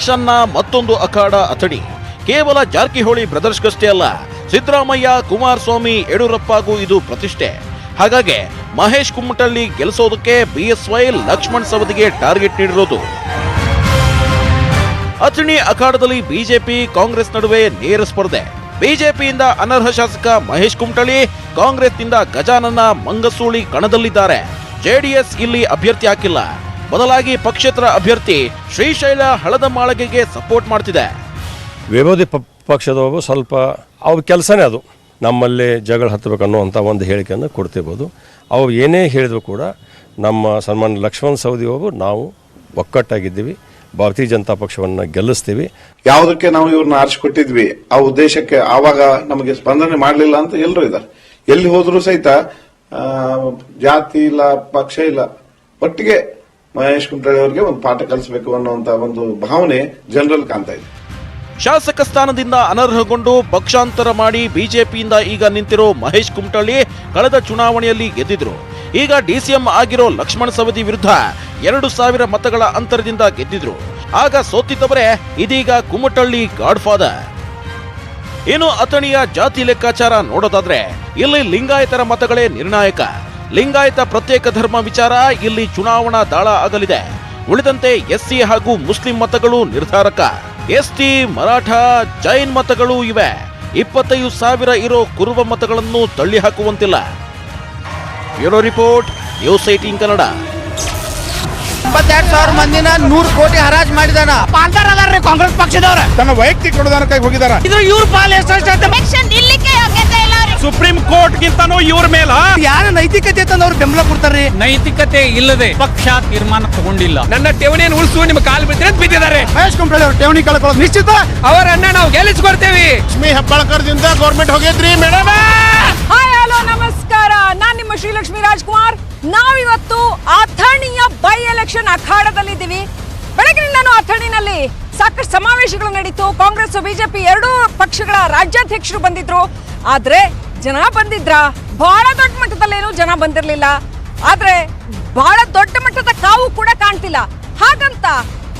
ಎಲೆಕ್ಷನ್ನ ಮತ್ತೊಂದು ಅಖಾಡ ಅಥಣಿ. ಕೇವಲ ಜಾರಕಿಹೊಳಿ ಬ್ರದರ್ಸ್ಗಷ್ಟೇ ಅಲ್ಲ, ಸಿದ್ದರಾಮಯ್ಯ, ಕುಮಾರಸ್ವಾಮಿ, ಯಡಿಯೂರಪ್ಪಗೂ ಇದು ಪ್ರತಿಷ್ಠೆ. ಹಾಗಾಗಿ ಮಹೇಶ್ ಕುಮ್ಮಟಳ್ಳಿ ಗೆಲ್ಲಿಸೋದಕ್ಕೆ ಬಿಎಸ್ವೈ ಲಕ್ಷ್ಮಣ್ ಸವದಿಗೆ ಟಾರ್ಗೆಟ್ ನೀಡಿರೋದು. ಅಥಣಿ ಅಖಾಡದಲ್ಲಿ ಬಿಜೆಪಿ ಕಾಂಗ್ರೆಸ್ ನಡುವೆ ನೇರ ಸ್ಪರ್ಧೆ. ಬಿಜೆಪಿಯಿಂದ ಅನರ್ಹ ಶಾಸಕ ಮಹೇಶ್ ಕುಮಟಳ್ಳಿ, ಕಾಂಗ್ರೆಸ್ನಿಂದ ಗಜಾನನ ಮಂಗಸೂಳಿ ಕಣದಲ್ಲಿದ್ದಾರೆ. ಜೆಡಿಎಸ್ ಇಲ್ಲಿ ಅಭ್ಯರ್ಥಿ ಹಾಕಿಲ್ಲ. ಬದಲಾಗಿ ಪಕ್ಷೇತರ ಅಭ್ಯರ್ಥಿ ಶ್ರೀಶೈಲ ಹಳದ ಮಾಳಿಗೆಗೆ ಸಪೋರ್ಟ್ ಮಾಡ್ತಿದೆ. ವಿರೋಧಿ ಪಕ್ಷದವರು ಸ್ವಲ್ಪ ಅವ್ರ ಕೆಲಸನೇ ಅದು. ನಮ್ಮಲ್ಲಿ ಜಗಳ ಹತ್ತಬೇಕು ಅನ್ನುವಂಥ ಒಂದು ಹೇಳಿಕೆಯನ್ನು ಕೊಡ್ತಿರ್ಬೋದು. ಅವ್ರು ಏನೇ ಹೇಳಿದ್ರು ಕೂಡ ನಮ್ಮ ಸನ್ಮಾನ್ಯ ಲಕ್ಷ್ಮಣ್ ಸವದಿ ಅವರು ನಾವು ಒಕ್ಕಟ್ಟಾಗಿದ್ದೀವಿ. ಭಾರತೀಯ ಜನತಾ ಪಕ್ಷವನ್ನು ಗೆಲ್ಲಿಸ್ತೀವಿ. ಯಾವುದಕ್ಕೆ ನಾವು ಇವ್ರನ್ನ ಆರಿಸಿಕೊಟ್ಟಿದ್ವಿ? ಆ ಉದ್ದೇಶಕ್ಕೆ ಆವಾಗ ನಮಗೆ ಸ್ಪಂದನೆ ಮಾಡಲಿಲ್ಲ ಅಂತ ಎಲ್ಲರೂ ಇದ್ದಾರೆ. ಎಲ್ಲಿ ಹೋದರೂ ಸಹಿತ ಜಾತಿ ಇಲ್ಲ ಪಕ್ಷ ಇಲ್ಲ. ಒಟ್ಟಿಗೆ ಮಹೇಶ್ ಕುಮಟಳ್ಳಿ ಅವರಿಗೆ ಒಂದು ಪಾಠ ಕಲಿಸಬೇಕು ಅನ್ನುವಂತ ಒಂದು ಭಾವನೆ ಜನರಲ್ಲಿ ಕಾಣ್ತಾ ಇದೆ. ಶಾಸಕ ಸ್ಥಾನದಿಂದ ಅನರ್ಹಗೊಂಡು ಪಕ್ಷಾಂತರ ಮಾಡಿ ಬಿಜೆಪಿಯಿಂದ ಈಗ ನಿಂತಿರೋ ಮಹೇಶ್ ಕುಮಟಳ್ಳಿ ಕಳೆದ ಚುನಾವಣೆಯಲ್ಲಿ ಗೆದ್ದಿದ್ರು. ಈಗ ಡಿಸಿಎಂ ಆಗಿರೋ ಲಕ್ಷ್ಮಣ ಸವದಿ ವಿರುದ್ಧ ಎರಡು ಸಾವಿರ ಮತಗಳ ಅಂತರದಿಂದ ಗೆದ್ದಿದ್ರು. ಆಗ ಸೋತಿದ್ದವರೇ ಇದೀಗ ಕುಮಟಳ್ಳಿ ಗಾಡ್ ಫಾದರ್ ಇನ್ನು ಅಥಣಿಯ ಜಾತಿ ಲೆಕ್ಕಾಚಾರ ನೋಡೋದಾದ್ರೆ ಇಲ್ಲಿ ಲಿಂಗಾಯತರ ಮತಗಳೇ ನಿರ್ಣಾಯಕ. ಲಿಂಗಾಯತ ಪ್ರತ್ಯೇಕ ಧರ್ಮ ವಿಚಾರ ಇಲ್ಲಿ ಚುನಾವಣಾ ದಾಳ ಆಗಲಿದೆ. ಉಳಿದಂತೆ ಎಸ್ಸಿ ಹಾಗೂ ಮುಸ್ಲಿಂ ಮತಗಳು ನಿರ್ಧಾರಕ. ಎಸ್ಟಿ ಮರಾಠ ಜೈನ್ ಮತಗಳು ಇವೆ. ಇಪ್ಪತ್ತೈದು ಸಾವಿರ ಇರೋ ಕುರುಬ ಮತಗಳನ್ನು ತಳ್ಳಿ ಹಾಕುವಂತಿಲ್ಲ bureau report News eighteen Kannada. ಇಪ್ಪತ್ತೆರಡು ಸಾವಿರ ಮಂದಿನ ನೂರು ಕೋಟಿ ಹರಾಜ್ ಮಾಡಿದಾನ. ಪಾಲ್ದಾರ್ ಅದಾರ್ರಿ ಕಾಂಗ್ರೆಸ್ ಪಕ್ಷದವ್ರ. ತನ್ನ ವೈಯಕ್ತಿಕ ಅನುದಾನಕ್ಕಾಗಿ ಹೋಗಿದಾರ. ಇದ್ರ ಇವ್ರ ಪಾಲ್ ಎಷ್ಟು ಎಲೆಕ್ಷನ್ ನಿಲ್ಲಿಕ್ಕೆ ಸುಪ್ರೀಂ ಕೋರ್ಟ್ ಗಿಂತನೂ ಇವ್ರ ಮೇಲ? ಯಾರ ನೈತಿಕತೆ ತಂದವ್ರು ಬೆಂಬಲ ಕೊಡ್ತಾರೆ? ನೈತಿಕತೆ ಇಲ್ಲದೆ ಪಕ್ಷ ತೀರ್ಮಾನ ತಗೊಂಡಿಲ್ಲ. ನನ್ನ ಠೇವಣಿಯನ್ನು ಉಳಿಸುವ ನಿಮ್ಮ ಕಾಲು ಬಿದ್ದರೆ ಅಂತ ಬಿದ್ದಿದ್ದಾರೆ. ಮಹೇಶ್ ಕುಂಬಳಿ ಅವ್ರ ಠೇವಣಿ ಕಳ್ಕೊಳ್ಳೋದು ನಿಶ್ಚಿತ? ಅವರನ್ನ ನಾವು ಗೆಲ್ಲಿಸ್ಕೊಡ್ತೇವಿ. ಲಕ್ಷ್ಮಿ ಹೆಬ್ಬಾಳ್ಕರ್ದಿಂದ ಗೌರ್ಮೆಂಟ್ ಹೋಗೈತ್ರಿ ಮೇಡಮ್! ಹಾಯ್ ಹಲೋ ನಮಸ್ಕಾರ. ನಾನ್ ನಿಮ್ಮ ಶ್ರೀಲಕ್ಷ್ಮಿ ರಾಜ್ಕುಮಾರ್. ನಾವಿವತ್ತು ಅಥಣಿಯ ಬೈ ಎಲೆಕ್ಷನ್ ಅಖಾಡದಲ್ಲಿದ್ದೀವಿ. ಬೆಳಗಿನಿಂದನೂ ಅಥಣಿನಲ್ಲಿ ಸಾಕಷ್ಟು ಸಮಾವೇಶಗಳು ನಡೀತು. ಕಾಂಗ್ರೆಸ್ ಬಿಜೆಪಿ ಎರಡೂ ಪಕ್ಷಗಳ ರಾಜ್ಯಾಧ್ಯಕ್ಷರು ಬಂದಿದ್ರು. ಆದ್ರೆ ಜನ ಬಂದಿದ್ರ? ಬಹಳ ದೊಡ್ಡ ಮಟ್ಟದಲ್ಲೇನು ಜನ ಬಂದಿರಲಿಲ್ಲ. ಆದ್ರೆ ಬಹಳ ದೊಡ್ಡ ಮಟ್ಟದ ಕಾವು ಕೂಡ ಕಾಣ್ತಿಲ್ಲ. ಹಾಗಂತ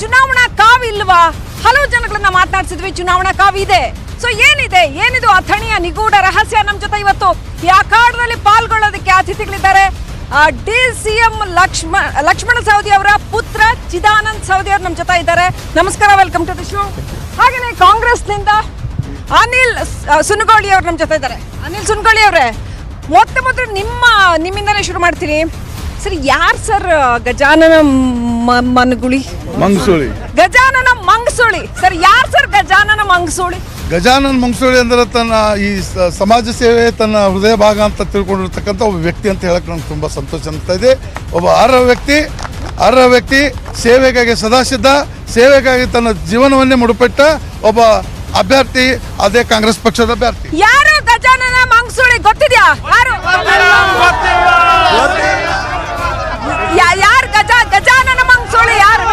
ಚುನಾವಣಾ ಕಾವು ಇಲ್ವಾ? ಹಲವು ಜನಗಳನ್ನ ಮಾತನಾಡಿಸಿದ್ವಿ, ಚುನಾವಣಾ ಕಾವು ಇದೆ. ಸೊ ಏನಿದೆ? ಏನಿದು ಅಥಣಿಯ ನಿಗೂಢ ರಹಸ್ಯ? ನಮ್ಮ ಜೊತೆ ಇವತ್ತು ಯಾ ಅಖಾಡದಲ್ಲಿ ಪಾಲ್ಗೊಳ್ಳೋದಕ್ಕೆ ಅತಿಥಿಗಳಿದ್ದಾರೆ. D C M Laxman Laxman Savadi ಅವರ ಪುತ್ರ ಚಿದಾನಂದ್ ಸೌದಿ ಅವರು ನಮ್ಮ ಜೊತೆ ಇದ್ದಾರೆ. ನಮಸ್ಕಾರ ವೆಲ್ಕಮ್ ಟು ದಿ ಶೋ ಹಾಗೆಯೇ ಕಾಂಗ್ರೆಸ್ನಿಂದ ಅನಿಲ್ ಸುನಗೋಳಿ ಅವರು ನಮ್ಮ ಜೊತೆ ಇದ್ದಾರೆ. ಅನಿಲ್ ಸುನಗೋಳಿ ಅವರೇ ಮೊತ್ತ ಮೊದಲು ನಿಮ್ಮ ನಿಮ್ಮಿಂದಲೇ ಶುರು ಮಾಡ್ತೀನಿ. ಸರ್ ಯಾರು ಸರ್ ಗಜಾನನ ಮನಗುಳಿ? ಮಂಗಸೂಳಿ. ಗಜಾನನ ಮಂಗಸೂಳಿ. ಸರ್ ಯಾರು ಸರ್ ಗಜಾನನ ಮಂಗಸೂಳಿ? ಗಜಾನನ ಮಂಗಸೂಳಿ ಅಂದ್ರೆ ತನ್ನ ಈ ಸಮಾಜ ಸೇವೆ ತನ್ನ ಹೃದಯ ಭಾಗ ಅಂತ ತಿಳ್ಕೊಂಡಿರ್ತಕ್ಕಂಥ ಒಬ್ಬ ವ್ಯಕ್ತಿ ಅಂತ ಹೇಳಕ್ ನಂಗೆ ತುಂಬ ಸಂತೋಷ ಅಂತ ಇದೆ. ಒಬ್ಬ ಅರ್ಹ ವ್ಯಕ್ತಿ ಅರ್ಹ ವ್ಯಕ್ತಿ ಸೇವೆಗಾಗಿ ಸದಾ ಸಿದ್ಧ ಸೇವೆಗಾಗಿ ತನ್ನ ಜೀವನವನ್ನೇ ಮುಡಿಪಟ್ಟ ಒಬ್ಬ ಅಭ್ಯರ್ಥಿ, ಅದೇ ಕಾಂಗ್ರೆಸ್ ಪಕ್ಷದ ಅಭ್ಯರ್ಥಿ. ಯಾರು ಗಜಾನನ ಮಂಗಸೂಳಿ ಗೊತ್ತಿದ್ಯಾ? ಯಾರು? ಯಾರು ಗಜ, ಗಜಾನನ ಮಂಗಸೂಳಿ ಯಾರು?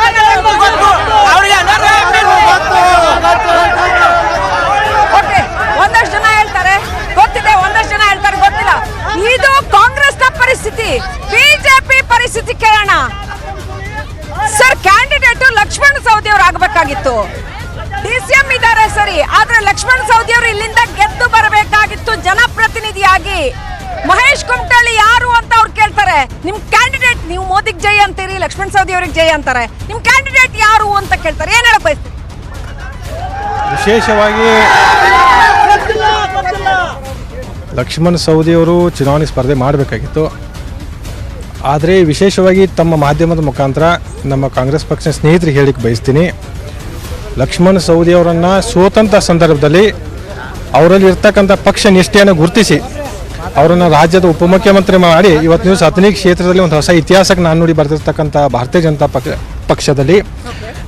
ಓಕೆ, ಒಂದಷ್ಟು ಜನ ಹೇಳ್ತಾರೆ. ಗೊತ್ತಿದೆ, ಒಂದಷ್ಟು ಜನ ಹೇಳ್ತಾರೆ, ಗೊತ್ತಿಲ್ಲ. ಇದು ಕಾಂಗ್ರೆಸ್ನ ಪರಿಸ್ಥಿತಿ. ಬಿಜೆಪಿ ಪರಿಸ್ಥಿತಿ ಕೇಳೋಣ. ಸರ್ ಕ್ಯಾಂಡಿಡೇಟ್ ಲಕ್ಷ್ಮಣ ಸವದಿ ಅವರು ಆಗಬೇಕಾಗಿತ್ತು. ಆದ್ರೆ ಲಕ್ಷ್ಮಣ ಸವದಿ ಅವರು ಇಲ್ಲಿಂದ ಗೆದ್ದು ಬರಬೇಕಾಗಿತ್ತು ಜನಪ್ರತಿನಿಧಿಯಾಗಿ. ಮಹೇಶ್ ಕುಮಟಳ್ಳಿ ಯಾರು ಅಂತ ಅವ್ರು ಕೇಳ್ತಾರೆ. ನಿಮ್ ಕ್ಯಾಂಡಿಡೇಟ್ ನೀವು ಮೋದಿಗ್ ಜೈ ಅಂತೀರಿ, ಲಕ್ಷ್ಮಣ ಸವದಿ ಅವ್ರಿಗೆ ಜೈ ಅಂತಾರೆ. ನಿಮ್ ಕ್ಯಾಂಡಿಡೇಟ್ ಯಾರು ಅಂತ ಕೇಳ್ತಾರೆ. ಏನ್ ಹೇಳಕ್ ಬಯಸ್ತೀರಿ? ವಿಶೇಷವಾಗಿ ಲಕ್ಷ್ಮಣ್ ಸವದಿಯವರು ಚುನಾವಣೆ ಸ್ಪರ್ಧೆ ಮಾಡಬೇಕಾಗಿತ್ತು. ಆದರೆ ವಿಶೇಷವಾಗಿ ತಮ್ಮ ಮಾಧ್ಯಮದ ಮುಖಾಂತರ ನಮ್ಮ ಕಾಂಗ್ರೆಸ್ ಪಕ್ಷದ ಸ್ನೇಹಿತರಿಗೆ ಹೇಳಿಕ್ಕೆ ಬಯಸ್ತೀನಿ. ಲಕ್ಷ್ಮಣ್ ಸವದಿ ಅವರನ್ನು ಸೋತಂಥ ಸಂದರ್ಭದಲ್ಲಿ ಅವರಲ್ಲಿ ಇರ್ತಕ್ಕಂಥ ಪಕ್ಷ ನಿಷ್ಠೆಯನ್ನು ಗುರುತಿಸಿ ಅವರನ್ನು ರಾಜ್ಯದ ಉಪಮುಖ್ಯಮಂತ್ರಿ ಮಾಡಿ ಇವತ್ತು ನೀವು ಹತ್ತನೇ ಕ್ಷೇತ್ರದಲ್ಲಿ ಒಂದು ಹೊಸ ಇತಿಹಾಸಕ್ಕೆ ನಾನು ನೋಡಿ ಬರೆದಿರ್ತಕ್ಕಂಥ ಭಾರತೀಯ ಜನತಾ ಪಕ್ಷ ಪಕ್ಷದಲ್ಲಿ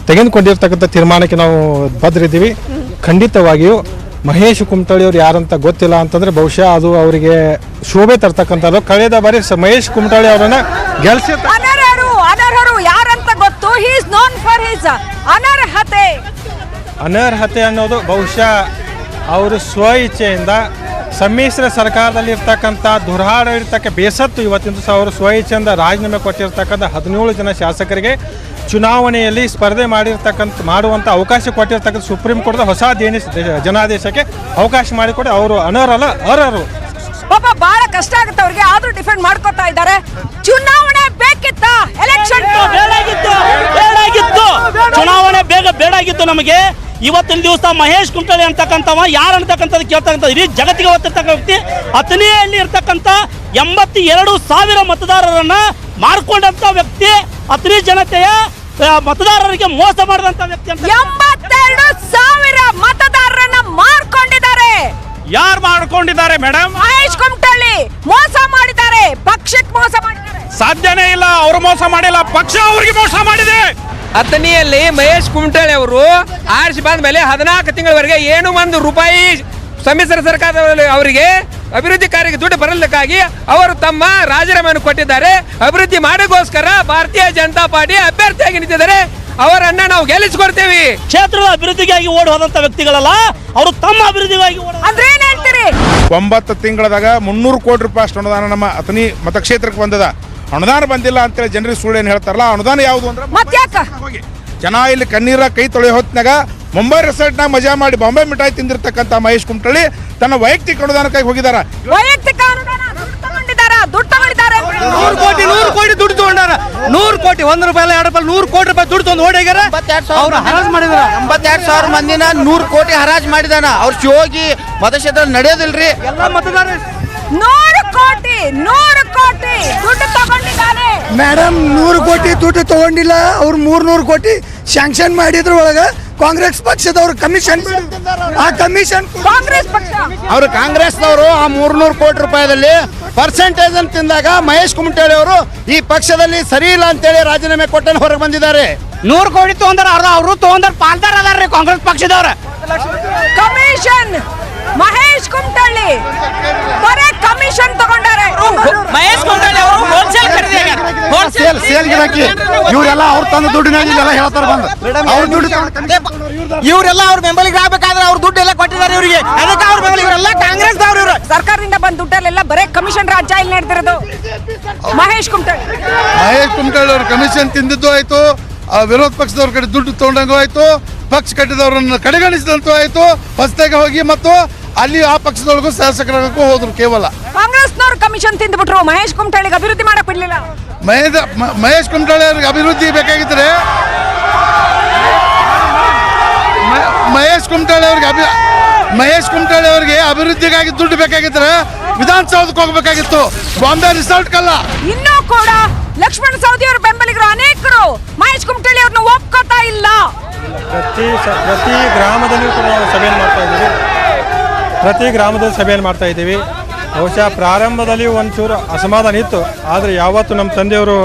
ತೆಗೆದುಕೊಂಡಿರ್ತಕ್ಕಂಥ ತೀರ್ಮಾನಕ್ಕೆ ನಾವು ಬದ್ರಿದ್ದೀವಿ. ಖಂಡಿತವಾಗಿಯೂ ಮಹೇಶ್ ಕುಮಟಳ್ಳಿ ಅವ್ರು ಯಾರಂತ ಗೊತ್ತಿಲ್ಲ ಅಂತಂದ್ರೆ ಬಹುಶಃ ಅದು ಅವರಿಗೆ ಶೋಭೆ ತರ್ತಕ್ಕಂಥದ್ದು. ಕಳೆದ ಬಾರಿ ಮಹೇಶ್ ಕುಮಟಳ್ಳಿ ಅವರನ್ನ ಗೆಲ್ಸಿ ಅನರ್ಹರು ಅನರ್ಹರು ಯಾರಂತ ಗೊತ್ತು? ಇಸ್ ನೋನ್ ಫಾರ್ ಅನರ್ಹತೆ. ಅನರ್ಹತೆ ಅನ್ನೋದು ಬಹುಶಃ ಅವರು ಸ್ವ ಇಚ್ಛೆಯಿಂದ ಸಮ್ಮಿಶ್ರ ಸರ್ಕಾರದಲ್ಲಿ ಇರ್ತಕ್ಕಂಥ ದುರಾಡಳಿತಕ್ಕೆ ಬೇಸತ್ತು ಇವತ್ತಿನ ದಿವಸ ಅವರು ಸ್ವ ಇಚ್ಛೆಯಿಂದ ರಾಜೀನಾಮೆ ಕೊಟ್ಟಿರ್ತಕ್ಕಂಥ ಹದಿನೇಳು ಜನ ಶಾಸಕರಿಗೆ ಚುನಾವಣೆಯಲ್ಲಿ ಸ್ಪರ್ಧೆ ಮಾಡಿರ್ತಕ್ಕಂಥ ಮಾಡುವಂಥ ಅವಕಾಶ ಕೊಟ್ಟಿರ್ತಕ್ಕಂಥ ಸುಪ್ರೀಂ ಕೋರ್ಟ್ದ ಹೊಸ ದೇಶ ಜನಾದೇಶಕ್ಕೆ ಅವಕಾಶ ಮಾಡಿಕೊಡಿ. ಅವರು ಅನರ್ಹಲ್ಲ ಅರ್ಹರು ಪಾಪ ಬಹಳ ಕಷ್ಟ ಆಗುತ್ತೆ ಅವ್ರಿಗೆ. ಆದ್ರೂ ಡಿಫೆಂಡ್ ಮಾಡ್ಕೊತಾ ಇದ್ದಾರೆ. ಚುನಾವಣೆ ಬೇಕಿತ್ತ? ಎಲೆಕ್ಷನ್ ಚುನಾವಣೆ ಬೇಗ ಬೇಡಾಗಿತ್ತು ನಮಗೆ. ಇವತ್ತಿನ ದಿವಸ ಮಹೇಶ್ ಕುಂಟಳ್ಳಿ ಅಂತಕ್ಕಂಥವ ಯಾರು ಅಂತಕ್ಕಂಥದ್ದು ಕೇಳ್ತಕ್ಕಂಥ ಇಡೀ ಜಗತ್ತಿಗೆ ಗೊತ್ತಿರ್ತಕ್ಕಂಥ ವ್ಯಕ್ತಿ ಹತ್ತನೆಯಲ್ಲಿ ಇರ್ತಕ್ಕಂಥ ಎಂಬತ್ತಿ ಎರಡು ಸಾವಿರ ಮತದಾರರನ್ನ ಮಾರ್ಕೊಂಡಂತ ವ್ಯಕ್ತಿ ಹತ್ತನೇ ಜನತೆಯ ಮತದಾರರಿಗೆ ಮೋಸ ಮಾಡಿದಂತ ವ್ಯಕ್ತಿ ಅಂತ ಎಂಬತ್ತೆರಡು ಸಾವಿರ ಮತದಾರರನ್ನ ಮಾರ್ಕೊಂಡಿದ್ದಾರೆ. ಯಾರು ಮಾಡ್ಕೊಂಡಿದ್ದಾರೆ ಮೇಡಮ್ ಮಹೇಶ್ ಕುಮಟಳ್ಳಿ ಮೋಸ ಮಾಡಿದ್ದಾರೆ. ಪಕ್ಷಕ್ಕೆ ಮೋಸ ಮಾಡಿದ್ದಾರೆ ಸಾಧ್ಯನೇ ಇಲ್ಲ ಅವರು ಮೋಸ ಮಾಡಿಲ್ಲ ಪಕ್ಷ ಅವ್ರಿಗೆ ಮೋಸ ಮಾಡಿದೆ. ಅತ್ತನಿಯಲ್ಲಿ ಮಹೇಶ್ ಕುಮಟಳ್ಳಿ ಅವರು ಆರಿಸಿ ಬಂದ ಮೇಲೆ ಹದಿನಾಲ್ಕು ತಿಂಗಳವರೆಗೆ ಏನು ಒಂದು ರೂಪಾಯಿ ಸಮ್ಮಿಶ್ರ ಸರ್ಕಾರದಲ್ಲಿ ಅವರಿಗೆ ಅಭಿವೃದ್ಧಿ ಕಾರ್ಯಕ್ಕೆ ದುಡ್ಡು ಬರಲಿಕ್ಕಾಗಿ ಅವರು ತಮ್ಮ ರಾಜೀನಾಮೆಯನ್ನು ಕೊಟ್ಟಿದ್ದಾರೆ. ಅಭಿವೃದ್ಧಿ ಮಾಡೋಕ್ಕೋಸ್ಕರ ಭಾರತೀಯ ಜನತಾ ಪಾರ್ಟಿ ಅಭ್ಯರ್ಥಿಯಾಗಿ ನಿಂತಿದ್ದಾರೆ. ಅವರನ್ನ ನಾವು ಗೆಲ್ಲಿಸಿಕೊಡ್ತೇವೆ. ಕ್ಷೇತ್ರದ ಅಭಿವೃದ್ಧಿಗಾಗಿ ಓಡಿ ಹೋದಂತ ವ್ಯಕ್ತಿಗಳಲ್ಲ ಅವರು ತಮ್ಮ ಅಭಿವೃದ್ಧಿಗಾಗಿ ಓಡ ಅಂದ್ರೆ ಏನ್ ಹೇಳ್ತೀರಿ? ಒಂಬತ್ತು ತಿಂಗಳದಾಗ ಮುನ್ನೂರು ಕೋಟಿ ರೂಪಾಯಿ ಅಷ್ಟು ಅನುದಾನ ನಮ್ಮ ಅತನಿ ಮತಕ್ಷೇತ್ರಕ್ಕೆ ಬಂದದ. ಅನುದಾನ ಬಂದಿಲ್ಲ ಅಂತೇಳಿ ಜನರಿಗೆ ಸುಳ್ಳು ಏನು ಹೇಳ್ತಾರಲ್ಲ ಆ ಅನುದಾನ ಯಾವುದು ಅಂದ್ರೆ ಮತ್ತೆ ಹೋಗಿ. ಜನ ಇಲ್ಲಿ ಕಣ್ಣೀರ ಕೈ ತೊಳೆಯೋ ಹೊತ್ತಿನಾಗ ಮುಂಬೈ ರೆಸಾರ್ಟ್ನಾಗ ಮಜಾ ಮಾಡಿ ಬಾಂಬೆ ಮಿಠಾಯಿ ತಿಂದಿರ್ತಕ್ಕಂಥ ಮಹೇಶ್ ಕುಮಟಳ್ಳಿ ತನ್ನ ವೈಯಕ್ತಿಕ ಅನುದಾನಕ್ಕಾಗಿ ಹೋಗಿದಾರ. ವೈಯಕ್ತಿಕ ಅನುದಾನ ದುಡ್ಡು ತಗೊಂಡಿದ್ದಾರ ದುಡ್ಡು ತಗೊಂಡಿದ್ದಾರೆ ನೂರು ಕೋಟಿ ನೂರು ಕೋಟಿ ದುಡ್ಡು ತಗೊಂಡಾರ. ನೂರು ಕೋಟಿ ಒಂದು ರೂಪಾಯಿ ಎರಡು ರೂಪಾಯಿ ನೂರು ಕೋಟಿ ರೂಪಾಯಿ ದುಡ್ಡು ತಗೊಂಡು ಓಡಿಗ್ಯಾರ ಅವ್ರು ಹರಾಜ್ ಮಾಡಿದಾರ. ಎಂಬತ್ತೆರಡು ಸಾವಿರ ಮಂದಿನ ನೂರು ಕೋಟಿ ಹರಾಜ್ ಮಾಡಿದಾನ. ಅವ್ರ ಶಿವೋಗಿ ಮತಕ್ಷೇತ್ರ ನಡೆಯೋದಿಲ್ರಿ. ಎಲ್ಲ ಮತದಾರ ಕೋಟಿ ನೂರು ಕೋಟಿ ದುಡ್ಡು ತಗೊಂಡಿದ್ದಾರೆ ಮೇಡಮ್ ನೂರು ಕೋಟಿ ದುಡ್ಡು ತಗೊಂಡಿಲ್ಲ. ಅವ್ರು ಮೂರ್ನೂರು ಕೋಟಿ ಶಾಂಕ್ಷನ್ ಮಾಡಿದ್ರ ಒಳಗ. ಕಾಂಗ್ರೆಸ್ ಪಕ್ಷದವ್ರು ಕಮಿಷನ್ ಆ ಕಮಿಷನ್ ಕಾಂಗ್ರೆಸ್ ಪಕ್ಷ. ಅವರು ಕಾಂಗ್ರೆಸ್ನವರು ಆ ಮೂರ್ನೂರು ಕೋಟಿ ರೂಪಾಯಿದಲ್ಲಿ ಪರ್ಸೆಂಟೇಜ್ ಅಂತ ತಿಂದಾಗ ಮಹೇಶ್ ಕುಮಟಳ್ಳಿ ಅವರು ಈ ಪಕ್ಷದಲ್ಲಿ ಸರಿ ಇಲ್ಲ ಅಂತೇಳಿ ರಾಜೀನಾಮೆ ಕೊಟ್ಟನ ಹೊರಗೆ ಬಂದಿದ್ದಾರೆ. ನೂರು ಕೋಟಿ ತಗೊಂಡಾರ ಅವರು ತೊಂದರೆ ಪಾಲ್ದಾರ ಅದಾರ್ರಿ ಕಾಂಗ್ರೆಸ್ ಪಕ್ಷದವ್ರ. ಕಮಿಷನ್ ಮಹೇಶ್ ಕುಮಟಳ್ಳಿ ಕಮಿಷನ್ ತಗೊಂಡಾರೆ ಮಹೇಶ್ ಕುಮಟಳ್ಳಿ ಅವರು ಹೋಲ್ಸೇಲ್ ಹೋಲ್ಸೇಲ್ ಸೇಲ್ ಸೇಲ್ ಗಿರಾಕಿ ಇವರೆಲ್ಲ ಅವ್ರ ತಂದ ದುಡ್ಡಿನಾಗ ಇಲ್ಲೆಲ್ಲ ಹೇಳ್ತಾರೆ ಬಂದು ಅವ್ರ ದುಡ್ಡು ಇವರೆಲ್ಲ ಅವ್ರ ಬೆಂಬಲಿಗೆ ಆಗ್ಬೇಕಾದ್ರೆ ಅವ್ರ ದುಡ್ಡು ಎಲ್ಲ ಕೊಟ್ಟಿದ್ದಾರೆ ಇವರಿಗೆ ಅದಕ್ಕೆ ಅವ್ರ ಬೆಂಬಲ ಇವರೆಲ್ಲ ಕಾಂಗ್ರೆಸ್ ದವ್ರು ಇವರು ಸರ್ಕಾರದಿಂದ ಬಂದ ದುಡ್ಡಲ್ಲೆಲ್ಲ ಬರೇ ಕಮಿಷನ್ ರಾಜ್ಯ ಇಲ್ಲಿ ನಡೆದಿರೋದು ಮಹೇಶ್ ಕುಮಟಳ್ಳಿ ಮಹೇಶ್ ಕುಮಟಳ್ಳಿ ಅವ್ರ ಕಮಿಷನ್ ತಿಂದಿದ್ದು ಆಯ್ತು ಆ ವಿರೋಧ ಪಕ್ಷದವ್ರ ಕಡೆ ದುಡ್ಡು ತಗೊಂಡಂಗೂ ಆಯ್ತು ಪಕ್ಷ ಕಟ್ಟಿದವರನ್ನ ಕಡೆಗಣಿಸಿದಂತೂ ಆಯ್ತು ಹೊಸದಾಗಿ ಹೋಗಿ ಮತ್ತು ಅಲ್ಲಿ ಆ ಪಕ್ಷದೊಳಗೂ ಶಾಸಕರಾಗಕ್ಕೂ ಹೋದ್ರು ಕೇವಲ ಕಾಂಗ್ರೆಸ್ನವ್ರು ಕಮಿಷನ್ ತಿಂದ್ಬಿಟ್ರು. ಮಹೇಶ್ ಕುಮಟಳ್ಳಿಗೆ ಅಭಿವೃದ್ಧಿ ಮಾಡಕ್ ಬಿಡ್ಲಿಲ್ಲ. ಮಹೇಂದ್ರ ಮ- ಮಹೇಶ್ ಕುಮಟಳ್ಳಿ ಅವ್ರಿಗೆ ಅಭಿವೃದ್ಧಿ ಬೇಕಾಗಿದ್ರೆ ಮ- ಮಹೇಶ್ ಕುಮಟಳ್ಳಿ ಅವ್ರಿಗೆ ಅಭಿ ಮಹೇಶ್ ಕುಮಟಳ್ಳಿ ಅವ್ರಿಗೆ ಅಭಿವೃದ್ಧಿಗಾಗಿ ದುಡ್ಡು ಬೇಕಾಗಿದ್ರೆ ವಿಧಾನಸೌಧಕ್ಕೆ ಹೋಗ್ಬೇಕಾಗಿತ್ತು. ಬಾಂಬೆ ರಿಸಲ್ಟ್ ಕಲ್ಲ ಇನ್ನೂ ಕೂಡ ಲಕ್ಷ್ಮಣ ಸವದಿ ಅವರ ಬೆಂಬಲಿಗರು ಅನೇಕರು ಮಹೇಶ್ ಕುಮಟಳ್ಳಿ ಅವ್ರನ್ನ ಒಪ್ಕೋತಾ ಇಲ್ಲ. ಪ್ರತಿ ಸ- ಪ್ರತಿ ಗ್ರಾಮದಲ್ಲಿ ಕೂಡ ನಾವು ಸಭೆಯನ್ನು ಮಾಡ್ತಾ ಇದ್ದೀವಿ. ಪ್ರತಿ ಗ್ರಾಮದಲ್ಲಿ ಸಭೆಯನ್ನು ಮಾಡ್ತಾ ಇದ್ದೀವಿ. ಬಹುಶಃ ಪ್ರಾರಂಭದಲ್ಲಿ ಒಂಚೂರು ಅಸಮಾಧಾನ ಇತ್ತು, ಆದರೆ ಯಾವತ್ತು ನಮ್ಮ ತಂದೆಯವರು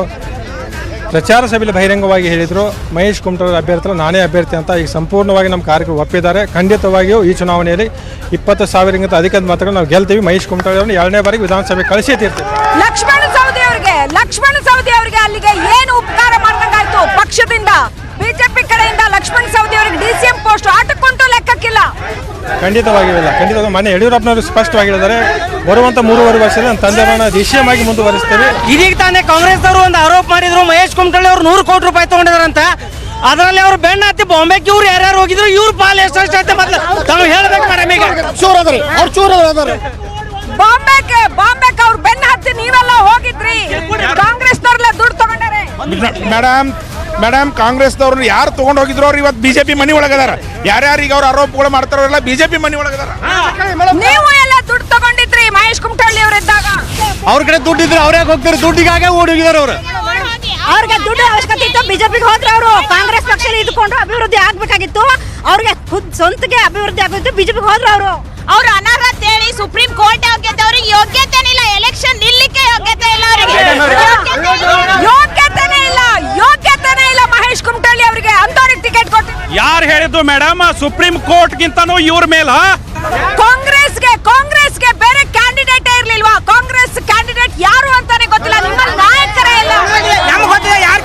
ಪ್ರಚಾರ ಸಭೆಯಲ್ಲಿ ಬಹಿರಂಗವಾಗಿ ಹೇಳಿದರು. ಮಹೇಶ್ ಕುಮಟಳ್ಳಿ ಅಭ್ಯರ್ಥಿ ನಾನೇ ಅಭ್ಯರ್ಥಿ ಅಂತ ಈಗ ಸಂಪೂರ್ಣವಾಗಿ ನಮ್ಮ ಕಾರ್ಯಕ್ರಮ ಒಪ್ಪಿದ್ದಾರೆ. ಖಂಡಿತವಾಗಿಯೂ ಈ ಚುನಾವಣೆಯಲ್ಲಿ ಇಪ್ಪತ್ತು ಸಾವಿರಕ್ಕಿಂತ ಅಧಿಕ ಮತಗಳು ನಾವು ಗೆಲ್ತೀವಿ. ಮಹೇಶ್ ಕುಮಟಳ್ಳಿ ಅವರನ್ನು ಎರಡನೇ ಬಾರಿಗೆ ವಿಧಾನಸಭೆ ಕಳಿಸಿ ತೀರ್ತೀವಿ. ಲಕ್ಷ್ಮಣ ಸವದಿ ಅವರಿಗೆ, ಲಕ್ಷ್ಮಣ ಸವದಿ ಅವರಿಗೆ ಅಲ್ಲಿಗೆ ಏನು ಉಪಕಾರ ಪಕ್ಷದಿಂದ ಬಿಜೆಪಿ ಕಡೆಯಿಂದ ಲಕ್ಷ್ಮಣ್ ಸವದಿ ಅವರಿಗೆ ಡಿ ಸಿ ಎಂ ಪೋಸ್ಟ್ ಆಟಕ್ಕಂತೂ ಲೆಕ್ಕಕ್ಕಿಲ್ಲ. ಖಂಡಿತವಾಗಿಲ್ಲ ಖಂಡಿತ. ಖಂಡಿತವಾಗಿ ಮನೆ ಯಡಿಯೂರಪ್ಪನವರು ಸ್ಪಷ್ಟವಾಗಿ ಹೇಳಿದ್ದಾರೆ ಬರುವಂತ ಮೂರುವರೆ ವರ್ಷದಲ್ಲಿ ನನ್ನ ತಂದೆಯವರನ್ನ ಆಗಿ ಮುಂದುವರಿಸ್ತೇವೆ. ಇದೀಗ ತಾನೇ ಕಾಂಗ್ರೆಸ್ ಅವರು ಒಂದು ಆರೋಪ ಮಾಡಿದ್ರು. ಮಹೇಶ್ ಕುಮಟಳ್ಳಿ ಅವರು ನೂರು ಕೋಟಿ ರೂಪಾಯಿ ತಗೊಂಡಿದಾರಂತ ಅದರಲ್ಲಿ ಅವ್ರು ಬೆಣ್ಣ ಹತ್ತಿ ಬಾಂಬೆಗೆ ಇವ್ರು ಯಾರ್ಯಾರು ಹೋಗಿದ್ರು ಇವ್ರ ಪಾಲ್ ಎಷ್ಟು ಐತೆ ಮತ್ತೆ ತಾವು ಹೇಳ್ಬೇಕು ಮೇಡಮ್ ಈಗ. ಚೂರ್ ಅದ್ರಿ ಅವ್ರು ಚೂರ್ ಅದಾರ ಬಾಂಬೆಗೆ ಬಾಂಬೆಗೆ ಅವ್ರು ಬೆನ್ನ ಹತ್ತಿ ನೀವೆಲ್ಲ ಹೋಗಿದ್ರಿ. ಕಾಂಗ್ರೆಸ್ನವ್ರೆಲ್ಲ ದುಡ್ಡು ತಗೊಂಡಾರೆ. ಮೇಡಮ್ ಮೇಡಮ್ ಕಾಂಗ್ರೆಸ್ದವ್ರು ಯಾರು ತಗೊಂಡು ಹೋಗಿದ್ರು ಅವ್ರು ಇವತ್ತು ಬಿಜೆಪಿ ಮನಿ ಒಳಗದಾರ. ಯಾರ್ಯಾರು ಈಗ ಅವ್ರ ಆರೋಪಗಳು ಮಾಡ್ತಾರಲ್ಲ ಬಿಜೆಪಿ ಮನಿ ಒಳಗದಾರ. ನೀವು ಎಲ್ಲ ದುಡ್ಡು ತಗೊಂಡಿದ್ರಿ ಮಹೇಶ್ ಕುಮಟಳ್ಳಿ ಅವರಿದ್ದಾಗ ಅವ್ರ ಕಡೆ ದುಡ್ಡು ಇದ್ರೆ ಯಾಕೆ ಹೋಗ್ತಾರೆ ದುಡ್ಡಿಗಾಗೆ ಓಡಿ ಹೋಗಿದಾರೆ ಅವ್ರು. ಅವ್ರಿಗೆ ದುಡ್ಡು ಅವಶ್ಯಕತೆ ಇತ್ತು ಬಿಜೆಪಿಗೆ ಹೋದ್ರೆ ಅವರು ಕಾಂಗ್ರೆಸ್ ಪಕ್ಷ ಇದ್ಕೊಂಡು ಅಭಿವೃದ್ಧಿ ಆಗ್ಬೇಕಾಗಿತ್ತು. ಅವ್ರಿಗೆ ಖುದ್ ಸ್ವಂತಕ್ಕೆ ಅಭಿವೃದ್ಧಿ ಆಗಿತ್ತು ಬಿಜೆಪಿಗೆ ಹೋದ್ರೆ ಅವರು. ಅವ್ರು ಅನರ್ಹತೆ ಹೇಳಿ ಸುಪ್ರೀಂ ಕೋರ್ಟ್ ಯೋಗ್ಯತೆ ಅವ್ರಿಗೆ ಯೋಗ್ಯತೆ ಇಲ್ಲ. ಎಲೆಕ್ಷನ್ ನಿಲ್ಲಿಕ್ಕೆ ಯೋಗ್ಯತೆ ಇಲ್ಲ ಅವರಿಗೆ. ಯೋಗ್ಯತೆನೇ ಇಲ್ಲ. ಯೋಗ್ಯತೆನೇ ಇಲ್ಲ ಮಹೇಶ್ ಕುಮಟಳ್ಳಿ ಅವರಿಗೆ. ಅಂತವ್ರಿಗೆ ಟಿಕೆಟ್ ಕೊಟ್ಟು ಯಾರು ಹೇಳಿದ್ದು ಮೇಡಮ್ ಸುಪ್ರೀಂ ಕೋರ್ಟ್ ಗಿಂತನೂ ಇವ್ರ ಮೇಲ? ಕಾಂಗ್ರೆಸ್ಗೆ ಕಾಂಗ್ರೆಸ್ಗೆ ಬೇರೆ ಕ್ಯಾಂಡಿಡೇಟ್ ಇರ್ಲಿಲ್ವಾ? ಕಾಂಗ್ರೆಸ್ ಕ್ಯಾಂಡಿಡೇಟ್ ಯಾರು ಅಂತಾನೆ ಗೊತ್ತಿಲ್ಲ. ನಿಮ್ಮ ನಾಯಕರೇ ಇಲ್ಲ ನಮ್ಗೆ ಗೊತ್ತಿಲ್ಲ ಯಾರು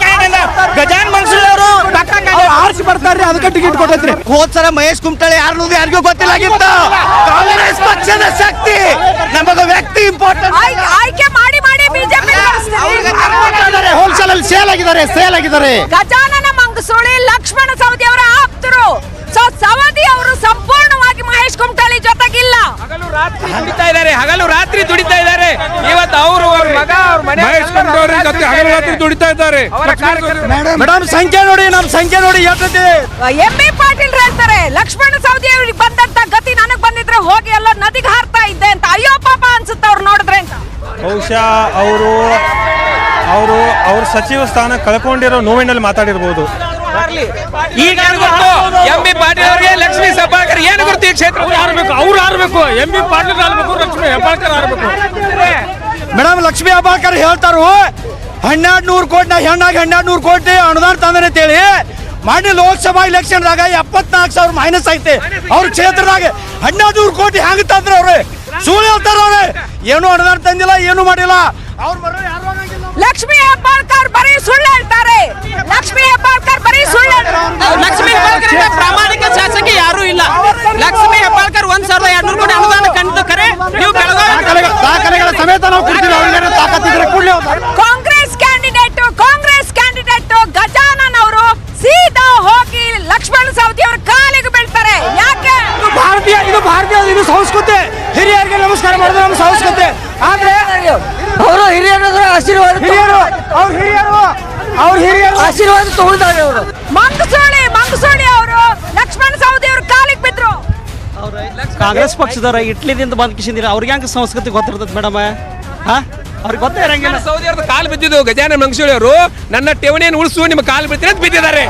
ಗಜಾನ್ ಮನ್ಸೂರ್ ಅವರು ಆರ್ಸಿ ಅದಕ್ಕೆ ಕೊಟ್ಟೈತ್ರಿ ಹೋದ್ ಸಲ ಮಹೇಶ್ ಕುಮಟಳ್ಳಿ ಯಾರು ಯಾರಿಗೂ ಗೊತ್ತಿಲ್ಲ ಕಾಂಗ್ರೆಸ್ ಪಕ್ಷದ ಶಕ್ತಿ. ನಮಗ ವ್ಯಕ್ತಿ ಇಂಪಾರ್ಟೆಂಟ್ ಆಯ್ಕೆ ಮಾಡಿ ಮಾಡಿ ಬಿಜೆಪಿ ಹೋಲ್ಸೇಲ್ ಅಲ್ಲಿ ಸೇಲ್ ಆಗಿದ್ದಾರೆ ಸೇಲ್ ಆಗಿದ್ದಾರೆ. ಗಜಾನನ ಮಂಗಸೂಳಿ ಲಕ್ಷ್ಮಣ ಸವದಿ ಅವರ ಆಪ್ತರು. ಸೊ ಸವದಿ ಅವರು ಮಹೇಶ್ ಕುಮಟಳ್ಳಿ ಜೊತೆಗಿಲ್ಲ. ಹಗಲು ರಾತ್ರಿ ದುಡಿತಾ ಇದ್ದಾರೆ ಹಗಲು ರಾತ್ರಿ ದುಡಿತಾ ಇದ್ದಾರೆ. ಇವತ್ತು ಅವರು ಅವ್ರ ಮಗ ಅವ್ರ ಮನೆ ಮಹೇಶ್ ಕುಮಟಳ್ಳಿ ಜೊತೆ ಹಗಲು ರಾತ್ರಿ ದುಡಿತಾ ಇದ್ದಾರೆ. ಅವರ ಕಾರ್ಯಕರ್ತರು ಮೇಡಮ್ ಸಂಖ್ಯೆ ನೋಡಿ ನಮ್ಮ ಸಂಖ್ಯೆ ನೋಡಿ ಎಷ್ಟೈತಿ ಎಂ ಬಿ ಪಾಟೀಲ್ ಹೇಳ್ತಾರೆ ಲಕ್ಷ್ಮಣ ಸೌದಿ ಅವ್ರಿಗೆ ಬಂದಂತ ಗತಿ ನನಗ್ ಬಂದಿದ್ರೆ ಹೋಗಿ ಎಲ್ಲ ನದಿಗೆ ಹಾರ್ತಾ ಇದ್ದೆ ಅಂತ. ಅಯ್ಯೋ ಪಾಪ ಅನ್ಸುತ್ತೆ ಅವ್ರು ನೋಡಿದ್ರೆ ಅಂತ. ಬಹುಶಃ ಅವರು ಅವರು ಅವ್ರ ಸಚಿವ ಸ್ಥಾನ ಕಳ್ಕೊಂಡಿರೋ ನೋವಿನಲ್ಲಿ ಮಾತಾಡಿರ್ಬೋದು. ಈಗ ಎಂ ಬಿ ಪಾಟೀಲ್ ಅವರಿಗೆ ಲಕ್ಷ್ಮೀ ಸಭಾಕರ್ ಏನು ಗುರುತು ಈ ಕ್ಷೇತ್ರ ಆರ್ಬೇಕು ಅವ್ರು ಆರ್ಬೇಕು ಎಂ ಬಿ ಪಾಟೀಲ್ ಆರ್ಬೇಕು ಲಕ್ಷ್ಮೀ ಹೆಬ್ಬಾಳ್ಕರ್ ಆರ್ಬೇಕು ಮೇಡಮ್ ಲಕ್ಷ್ಮೀ ಹೆಬ್ಬಾಳ್ಕರ್ ಹೇಳ್ತಾರು ಹನ್ನೆರಡು ನೂರು ಕೋಟಿ ಹೆಣ್ಣಾಗ ಹನ್ನೆರಡು ನೂರು ಕೋಟಿ ಅನುದಾನ ತಂದನೆ ಅಂತೇಳಿ ಮಾಡಿ ಲೋಕಸಭಾ ಇಲೆಕ್ಷನ್ದಾಗ ಎಪ್ಪತ್ನಾಲ್ಕು ಸಾವಿರ ಮೈನಸ್ ಐತೆ. ಅವ್ರ ಕ್ಷೇತ್ರದಾಗ ಹನ್ನೆರಡು ನೂರು ಕೋಟಿ ಹೆಂಗ್ ತಂದ್ರೆ ಅವ್ರೆ? ಸುಳ್ಳು ಹೇಳ್ತಾರ ಅವ್ರೆ. ಏನು ಅನುದಾನ ತಂದಿಲ್ಲ ಏನು ಮಾಡಿಲ್ಲ. ಅವ್ರು ಬರೋ. ಲಕ್ಷ್ಮಿ ಹೆಬ್ಬಾಳ್ಕರ್ ಬರೀ ಸುಳ್ಳು ಹೇಳ್ತಾರೆ ಲಕ್ಷ್ಮಿ ಹೆಬ್ಬಾಳ್ಕರ್ ಬರೀ ಸುಳ್ಳು ಹೇಳ್ತಾರೆ ಲಕ್ಷ್ಮೀ ಹೆಬ್ಬಾಳ್ಕರ್ ಅಂತ ಪ್ರಾಮಾಣಿಕ ಶಾಸಕಿ ಯಾರು ಇಲ್ಲ ಲಕ್ಷ್ಮೀ ಹೆಬ್ಬಾಳ್ಕರ್ ಒಂದ್ ಸಾವಿರದ ಎರಡ್ನೂರು ಕೋಟಿ ಅನುದಾನ ಕಂಡು ಕರೆ ನೀವು ಬೆಳಗಾವಿ ದಾಖಲೆಗಳ- ದಾಖಲೆಗಳ ಸಮೇತ ನಾವು ಕೊಡ್ತೀವಿ ಅವ್ರಿಗೆ ತಾಕತ್ತಿದ್ರೆ ಕೊಡ್ಲಿ ಅವ್ರು. ಕಾಂಗ್ರೆಸ್ ಕ್ಯಾಂಡಿಡೇಟ್ ಕಾಂಗ್ರೆಸ್ ಕ್ಯಾಂಡಿಡೇಟ್ ಗಜಾನನ್ ಅವರು ಸೀದಾ ಹೋಗಿ ಲಕ್ಷ್ಮಣ ಸವದಿ ಅವ್ರ ಕಾಲಿಗೆ ಬೀಳ್ತಾರೆ ಯಾಕೆ ಭಾರತೀಯ ಇದು ಭಾರತೀಯ ಇದು ಸಂಸ್ಕೃತಿ ಹಿರಿಯರಿಗೆ ನಮಸ್ಕಾರ ಮಾಡೋದು ನಮ್ಮ ಸಂಸ್ಕೃತಿ ಆದ್ರೆ ಅವರು ಹಿರಿಯರ ಆಶೀರ್ವಾದ ಹಿರಿಯರು ಅವ್ರ ಹಿರಿಯರು ಅವ್ರ ಹಿರಿಯರು. ಆಶೀರ್ವಾದ ತಗೊಳ್ತಾರೆ ಅವರು. ಮಂಗಸೋಳಿ ಮಂಗಸೋಳಿ ಅವರು. ಲಕ್ಷ್ಮಣ ಸೌದಿ ಅವ್ರ ಕಾಲಿಗೆ ಬಿದ್ರು. ಕಾಂಗ್ರೆಸ್ ಪಕ್ಷದವರ ಇಟ್ಲಿದಿಂದ ಬಂದ್ ಕಿಶಿಂದಿರ ಅವ್ರಿಗೆ ಹೆಂಗ್ ಸಂಸ್ಕೃತಿ ಗೊತ್ತಿರ್ತದೆ ಮೇಡಮ್? ಹಾ? ಅವ್ರಿಗೆ ಗೊತ್ತೇ ಇರಂಗಿಲ್ಲ. ಸೌದಿ ಅವ್ರದ್ದು ಕಾಲು ಬಿದ್ದಿದ್ದು ಗಜಾನ ಮಂಗಸೋಳಿ ಅವರು. ನನ್ನ ಠೇವಣಿಯನ್ನು ಉಳಿಸು ನಿಮ್ಮ ಕಾಲು ಬಿಡ್ತೀನಿ ಅಂತ ಬಿದ್ದಿದ್ದಾರೆ.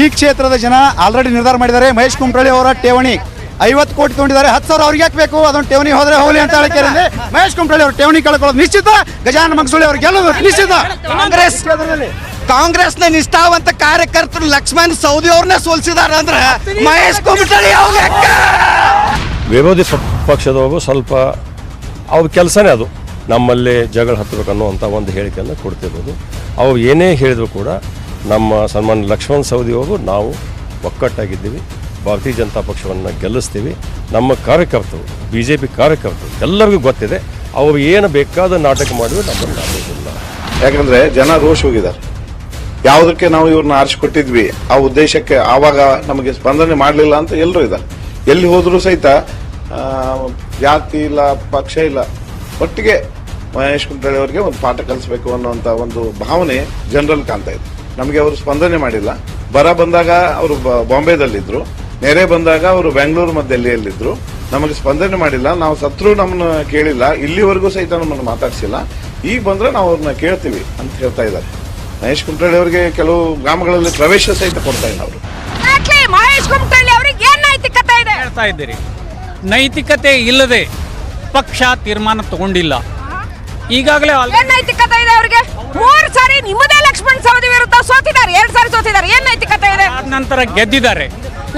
ಈ ಕ್ಷೇತ್ರದ ಜನ ಆಲ್ರೆಡಿ ನಿರ್ಧಾರ ಮಾಡಿದ್ದಾರೆ. ಮಹೇಶ್ ಕುಮಟಳ್ಳಿ ಅವರ ಠೇವಣಿ. ಐವತ್ತು ಕೋಟಿ ತಗೊಂಡಿದ್ದಾರೆ, ಹತ್ತು ಸಾವಿರ ಅವ್ರಿಗೆ ಯಾಕೆ ಬೇಕು? ಅದೊಂದು ಠೇವಣಿ ಹೋದ್ರೆ ಹೋಗಲಿ ಅಂತ ಹೇಳಿಕೆ ಮಹೇಶ್ ಕುಮಟಳ್ಳಿ ಅವರು ಠೇವಣಿ ಕಳ್ಕೊಳ್ಳೋದು ನಿಶ್ಚಿತ ಗಜಾನ ಮಗಸುಳಿ ಅವ್ರು ಗೆಲ್ಲೋದು ನಿಶ್ಚಿತ. ಕಾಂಗ್ರೆಸ್ ಕಾಂಗ್ರೆಸ್ನ ನಿಷ್ಠಾವಂತ ಕಾರ್ಯಕರ್ತರು ಲಕ್ಷ್ಮಣ್ ಸೌದಿ ಅವ್ರನ್ನೇ ಸೋಲಿಸಿದಾರೆ ಅಂದ್ರೆ ಮಹೇಶ್ ಕುಮಟಳ್ಳಿ ವಿರೋಧಿ ಪಕ್ಷದವರು ಸ್ವಲ್ಪ ಅವ್ರ ಕೆಲಸನೇ ಅದು. ನಮ್ಮಲ್ಲಿ ಜಗಳ ಹತ್ತಬೇಕು ಅನ್ನುವಂಥ ಒಂದು ಹೇಳಿಕೆಯನ್ನು ಕೊಡ್ತಿರೋದು ಅವ್ರು ಏನೇ ಹೇಳಿದ್ರು ಕೂಡ ನಮ್ಮ ಸನ್ಮಾನ್ಯ ಲಕ್ಷ್ಮಣ್ ಸೌದಿ ಅವರು ನಾವು ಒಕ್ಕಟ್ಟಾಗಿದ್ದೀವಿ. ಭಾರತೀಯ ಜನತಾ ಪಕ್ಷವನ್ನು ಗೆಲ್ಲಿಸ್ತೀವಿ. ನಮ್ಮ ಕಾರ್ಯಕರ್ತರು ಬಿ ಜೆ ಪಿ ಕಾರ್ಯಕರ್ತರು ಎಲ್ಲರಿಗೂ ಗೊತ್ತಿದೆ. ಅವರು ಏನು ಬೇಕಾದ ನಾಟಕ ಮಾಡಿದ್ರು ನಮ್ಮನ್ನು ಆಗೋದಿಲ್ಲ ಯಾಕಂದ್ರೆ ಜನ ರೋಷ್ ಹೋಗಿದ್ದಾರೆ. ಯಾವುದಕ್ಕೆ ನಾವು ಇವ್ರನ್ನ ಆರಿಸಿಕೊಟ್ಟಿದ್ವಿ? ಆ ಉದ್ದೇಶಕ್ಕೆ ಆವಾಗ ನಮಗೆ ಸ್ಪಂದನೆ ಮಾಡಲಿಲ್ಲ ಅಂತ ಎಲ್ಲರೂ ಇದ್ದಾರೆ. ಎಲ್ಲಿ ಹೋದರೂ ಸಹಿತ ಜಾತಿ ಇಲ್ಲ, ಪಕ್ಷ ಇಲ್ಲ. ಒಟ್ಟಿಗೆ ಮಹೇಶ್ ಕುಮಟಳ್ಳಿ ಅವರಿಗೆ ಒಂದು ಪಾಠ ಕಲಿಸಬೇಕು ಅನ್ನುವಂಥ ಒಂದು ಭಾವನೆ ಜನರಲ್ಲಿ ಕಾಣ್ತಾ ಇದೆ. ನಮಗೆ ಅವರು ಸ್ಪಂದನೆ ಮಾಡಿಲ್ಲ. ಬರ ಬಂದಾಗ ಅವರು ಬಾಂಬೆದಲ್ಲಿದ್ದರು ನೆರೆ ಬಂದಾಗ ಅವರು ಬೆಂಗಳೂರು ಮತ್ತು ಡೆಲ್ಲಿಯಲ್ಲಿದ್ದರು ನಮಗೆ ಸ್ಪಂದನೆ ಮಾಡಿಲ್ಲ. ನಾವು ಸತ್ರು ನಮ್ಮನ್ನ ಕೇಳಿಲ್ಲ. ಇಲ್ಲಿವರೆಗೂ ಸಹಿತ ನಮ್ಮನ್ನು ಮಾತಾಡಿಸಿಲ್ಲ. ಈಗ ಬಂದರೆ ನಾವು ಅವ್ರನ್ನ ಕೇಳ್ತೀವಿ ಅಂತ ಹೇಳ್ತಾ ಇದ್ದಾರೆ. ಮಹೇಶ್ ಕುಮಟಳ್ಳಿ ಅವರಿಗೆ ಕೆಲವು ಗ್ರಾಮಗಳಲ್ಲಿ ಪ್ರವೇಶ ಸಹಿತ ಕೊಡ್ತಾ ಇಲ್ಲ ಅವರು. Exactly, ಮಹೇಶ್ ಕುಮಟಳ್ಳಿ ಅವ್ರಿಗೆ ಏನ್ ನೈತಿಕತೆ ಇದೆ? ಹೇಳ್ತಾ ಇದ್ದೀರಿ. ನೈತಿಕತೆ ಇಲ್ಲದೆ ಪಕ್ಷ ತೀರ್ಮಾನ ತಗೊಂಡಿಲ್ಲ. ಈಗಾಗಲೇ ನೈತಿಕತೆ ಇದೆ ಅವ್ರಿಗೆ? ಮೂರ್ ಸಾರಿ ನಿಮ್ಮದೇ ಲಕ್ಷ್ಮಣ್ ಸವದಿ ವಿರುದ್ಧ ಸೋತಿದ್ದಾರೆ ಎರಡು ಸಾರಿ ಸೋತಿದ್ದಾರೆ. ಏನ್ ನೈತಿಕತೆ ಇದೆ? ಆದ ನಂತರ ಗೆದ್ದಿದ್ದಾರೆ.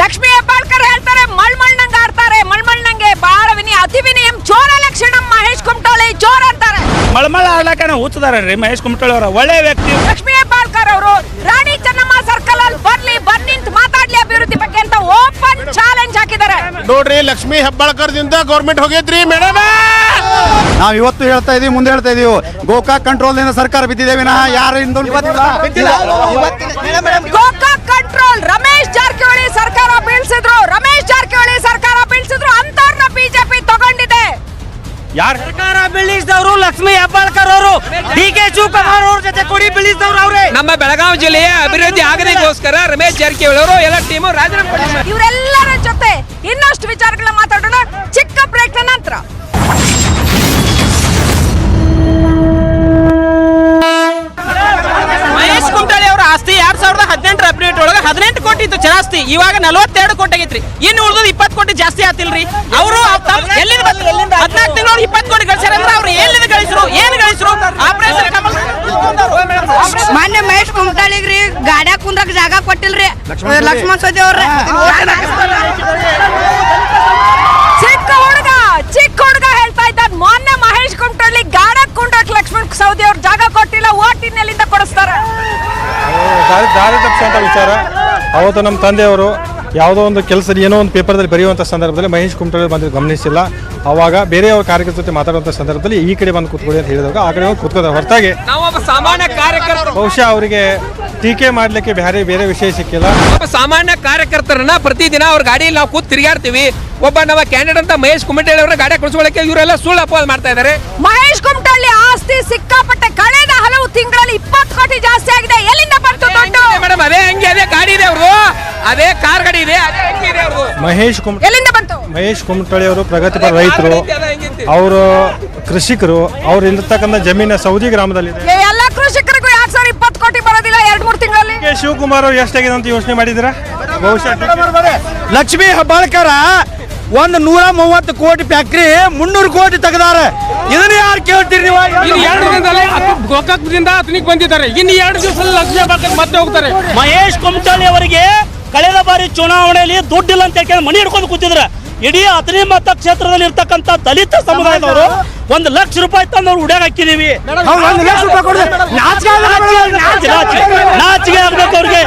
ಲಕ್ಷ್ಮೀ ಹೆಬ್ಬಾಳ್ಕರ್ ಹೇಳ್ತಾರೆ ಮಳ್ಮಳ್ನಂಗ್ ಆಡ್ತಾರೆ ಮಳ್ಮಣ್ಣಂಗೆ ಬಾಳ ವಿನಿ ಅತಿ ವಿನಿಯಂ ಚೋರ ಲಕ್ಷಣಂ ಮಹೇಶ್ ಕುಮಟೋಳಿ ಜೋರ ಅಂತಾರೆ. ಮಳಮಳ ಆಡ್ಲಾಕ ಹುಚ್ಚದಾರ ರೀ ಮಹೇಶ್ ಕುಮಟಳ್ಳಿ ಅವರ? ಒಳ್ಳೆ ವ್ಯಕ್ತಿ. ಲಕ್ಷ್ಮೀ ಹೆಬ್ಬಾಳ್ಕರ್ ಅವರು ರಾಣಿ ಚೆನ್ನಮ್ಮ ಸರ್ಕಲ್ ಅಲ್ಲಿ ಬರ್ಲಿ ಬಂದ್ ನಿಂತು ಮಾತಾಡ್ಲಿ ಅಭಿವೃದ್ಧಿ ಬಗ್ಗೆ ಅಂತ ಓಪನ್ ಚಾಲೆಂಜ್ ಹಾಕಿದ್ದಾರೆ. ನೋಡ್ರಿ ಲಕ್ಷ್ಮೀ ಹೆಬ್ಬಾಳ್ಕರ್ ದಿಂದ ಗೌರ್ಮೆಂಟ್ ಹೋಗಿದ್ರಿ ಮೇಡಮ್! ನಾವು ಇವತ್ತು ಹೇಳ್ತಾ ಇದೀವಿ ಮುಂದೆ ಹೇಳ್ತಾ ಇದೀವಿ. ಗೋಕಾಕ್ ಕಂಟ್ರೋಲ್ನಿಂದ ಸರ್ಕಾರ ಬಿದ್ದಿದೆ ವಿನಃ ಯಾರಿಂದ ಗೋಕಾಕ್ ಕಂಟ್ರೋಲ್ ರಮೇಶ್ ಜಾರಕಿಹೊಳಿ ಸರ್ಕಾರ ಬೀಳ್ಸಿದ್ರು. ರಮೇಶ್ ಜಾರಕಿಹೊಳಿ ಸರ್ಕಾರ ಬೀಳ್ಸಿದ್ರು. ಅಂತವ್ರನ್ನ ಬಿಜೆಪಿ ತಗೊಂಡಿದೆ. ಯಾರು? ಸರ್ಕಾರ ಬೀಳಿಸಿದವರು ಲಕ್ಷ್ಮಿ ಹೆಬ್ಬಾಳ್ಕರ್ ಅವರು. ಡಿ ಕೆ ಶಿವಕುಮಾರ್ ಅವ್ರ ಜೊತೆ ಕೊಡಿ ಬೀಳಿಸಿದವರು ಅವರೇ. ನಮ್ಮ ಬೆಳಗಾವಿ ಜಿಲ್ಲೆಯ ಅಭಿವೃದ್ಧಿ ಆಗದಿಗೋಸ್ಕರ ರಮೇಶ್ ಜಾರಕಿಹೊಳಿ ಅವರು ಎಲ್ಲ ಟೀಮು ರಾಜೀನಾಮೆ. ಇವರೆಲ್ಲರ ಜೊತೆ ಇನ್ನಷ್ಟು ವಿಚಾರಗಳ ಮಾತಾಡೋಣ. ಚಿಕ್ಕ ಬ್ರೇಕ್ ನಂತರ. ಕುಮಟಳ್ಳಿ ಅವರ ಆಸ್ತಿ ಎರಡ್ ಸಾವಿರದ ಹದಿನೆಂಟರ ಅಪ್ಡೇಟ್ ಒಳಗೆ ಹದಿನೆಂಟು ಕೋಟಿ ಇತ್ತು ಜಾಸ್ತಿ. ಇವಾಗ ನಲವತ್ತೆರಡು ಕೋಟಿ ಆಗೈತ್ರಿ. ಇನ್ನು ಉಳಿದ ಇಪ್ಪತ್ತು ಕೋಟಿ ಜಾಸ್ತಿ ಆತಿಲ್ರಿ. ಅವರು ಎಲ್ಲಿಂದ ಹದಿನಾಲ್ಕು ತಿಂಗಳು ಇಪ್ಪತ್ತು ಕೋಟಿ ಗಳಿಸ್ಯಾರ ಅಂದ್ರೆ ಅವ್ರು ಎಲ್ಲಿಂದ ಗಳಿಸ್ರು? ಏನು ಗಳಿಸ್ರು? ಆಪರೇಷನ್ ಕಮಲ್ ಮಾನ್ಯ ಮಹೇಶ್ ಕುಮಟಾಳಿಗ್ರಿ ಗಾಡ್ಯಾಗ ಕುಂದ್ರಕ್ ಜಾಗ ಕೊಟ್ಟಿಲ್ರಿ. ಲಕ್ಷ್ಮಣ್ ಸೋದಿ ಅವ್ರ ಚಿಕ್ಕ ಹುಡುಗ ಚಿಕ್ಕ ಹುಡುಗ ಹೇಳ್ತಾ ಇದ್ದ ಮೊನ್ನೆ ಮಹೇಶ್ ಕುಮಟಳ್ಳಿ ಗಾಡ ಕುಂಡಕ್ ಲಕ್ಷ್ಮಣ್ ಸೌದಿ ಅವ್ರ ಜಾಗ ಕೊಟ್ಟಿಲ್ಲ ಓಟಿನೆಲ್ಲಿಂದ ಕೊಡಿಸ್ತಾರ ದಾರಿ ದಾರಿ ತಪ್ಪಿಸೋಂಥ ವಿಚಾರ. ಅವತ್ತು ನಮ್ಮ ತಂದೆಯವರು ಯಾವುದೋ ಒಂದು ಕೆಲಸದ ಏನೋ ಒಂದು ಪೇಪರ್ದಲ್ಲಿ ಬರೆಯುವಂಥ ಸಂದರ್ಭದಲ್ಲಿ ಮಹೇಶ್ ಕುಮಟಳ್ಳಿ ಬಂದು ಗಮನಿಸಿಲ್ಲ. ಆವಾಗ ಬೇರೆಯವ್ರ ಕಾರ್ಯಕರ್ತರ ಜೊತೆ ಮಾತಾಡುವಂಥ ಸಂದರ್ಭದಲ್ಲಿ ಈ ಕಡೆ ಬಂದು ಕೂತ್ಕೊಳ್ಳಿ ಅಂತ ಹೇಳಿದಾಗ ಆ ಕಡೆ ಹೋಗಿ ಕೂತ್ಕೋದ ಹೊರತಾಗಿ ಸಾಮಾನ್ಯ ಕಾರ್ಯಕರ್ತರು. ಬಹುಶಃ ಅವರಿಗೆ ಟೀಕೆ ಮಾಡಲಿಕ್ಕೆ ಬೇರೆ ಬೇರೆ ವಿಷಯ ಸಿಕ್ಕಿಲ್ಲ. ಸಾಮಾನ್ಯ ಕಾರ್ಯಕರ್ತರನ್ನ ಪ್ರತಿದಿನ ಅವ್ರ ಗಾಡಿಯಲ್ಲಿ ನಾವು ಕೂತು ತಿರುಗಾಡ್ತೀವಿ. ಒಬ್ಬ ನಮ್ಮ ಕ್ಯಾಂಡಿಡೇಟ್ ಅಂತ ಮಹೇಶ್ ಕುಮಟಳ್ಳಿ ಅವರ ಗಾಡಿ ಕುಳಿಸ್ಕೊಳ್ಳಕ್ಕೆ ಇವರೆಲ್ಲ ಸುಳ್ಳು ಅಪವಾದ ಮಾಡ್ತಾ ಇದ್ದಾರೆ ಮಹೇಶ್ ಕುಮಟಳ್ಳಿ ಆಸ್ತಿ ಸಿಕ್ಕಾಪಟ್ಟೆ ಕಳೆದ ಹಲವು ತಿಂಗಳಲ್ಲಿ ಇಪ್ಪತ್ತು ಕೋಟಿ ಜಾಸ್ತಿ ಆಗಿದೆ. ಎಲ್ಲಿಂದ ಬಂತು ದುಡ್ಡು? ಮೇಡಮ್ ಅದೇ ಹಂಗೆ ಅದೇ ಗಾಡಿ ಇದೆ ಅವ್ರದ್ದು. ಅದೇ ಕಾರ್ ಗಾಡಿ ಇದೆ ಅದೇ ಅಂಗಿ ಇದೆ ಅವ್ರದ್ದು. ಮಹೇಶ್ ಕುಮ್ ಎಲ್ಲಿಂದ ಬಂತು? ಮಹೇಶ್ ಕುಮಟಳ್ಳಿ ಅವರು ಪ್ರಗತಿಪರ ರೈತರು ಅವರು ಕೃಷಿಕರು ಅವ್ರು ಇರ್ತಕ್ಕಂಥ ಜಮೀನ ಸೌದಿ ಗ್ರಾಮದಲ್ಲಿದೆ ಎಲ್ಲ ಕೃಷಿಕರಿಗೂ ಯಾಕೆ ಸರ್ ಇಪ್ಪತ್ತು ಕೋಟಿ ಬರೋದಿಲ್ಲ ಎರಡ್ ಮೂರು ತಿಂಗಳಲ್ಲಿ? ಕೆ. ಶಿವಕುಮಾರ್ ಅವ್ರು ಎಷ್ಟಾಗಿದೆ ಅಂತ ಯೋಚನೆ ಮಾಡಿದಿರಾ ಬಹುಶಃ ಲಕ್ಷ್ಮೀ ಹೆಬ್ಬಾಳ್ಕರ ಒಂದು ನೂರ ಮೂವತ್ತು ಕೋಟಿ ಫ್ಯಾಕ್ಟ್ರಿ ಮುನ್ನೂರು ಕೋಟಿ ತೆಗೆದಾರ. ಇದನ್ನ ಯಾರು ಕೇಳ್ತೀರಿ ನೀವು? ಇನ್ನು ಎರಡು ದಿನದಲ್ಲಿ ಗೋಕಾಕದಿಂದ ಅತನಿಗೆ ಬಂದಿದ್ದಾರೆ. ಇನ್ನು ಎರಡು ದಿವಸದಲ್ಲಿ ಲಕ್ಷ್ಮೀ ಮತ್ತೆ ಹೋಗ್ತಾರೆ. ಮಹೇಶ್ ಕುಮಟಳ್ಳಿ ಅವರಿಗೆ ಕಳೆದ ಬಾರಿ ಚುನಾವಣೆಯಲ್ಲಿ ದುಡ್ಡಿಲ್ಲ ಅಂತ ಹೇಳ್ಕೊಂಡು ಮನೆ ಹಿಡ್ಕೊಂಡು ಕೂತಿದ್ರ. ಇಡೀ ಹತ್ತನೇ ಮತಕ್ಷೇತ್ರದಲ್ಲಿ ಇರ್ತಕ್ಕಂಥ ದಲಿತ ಸಮುದಾಯದವರು ಒಂದು ಲಕ್ಷ ರೂಪಾಯಿ ತಂದು ಅವ್ರು ಉಡ್ಯಾಗ ಹಾಕಿದೀವಿ. ನಾಚಿಗೆ ಆಗ್ಬೇಕು ಅವ್ರಿಗೆ.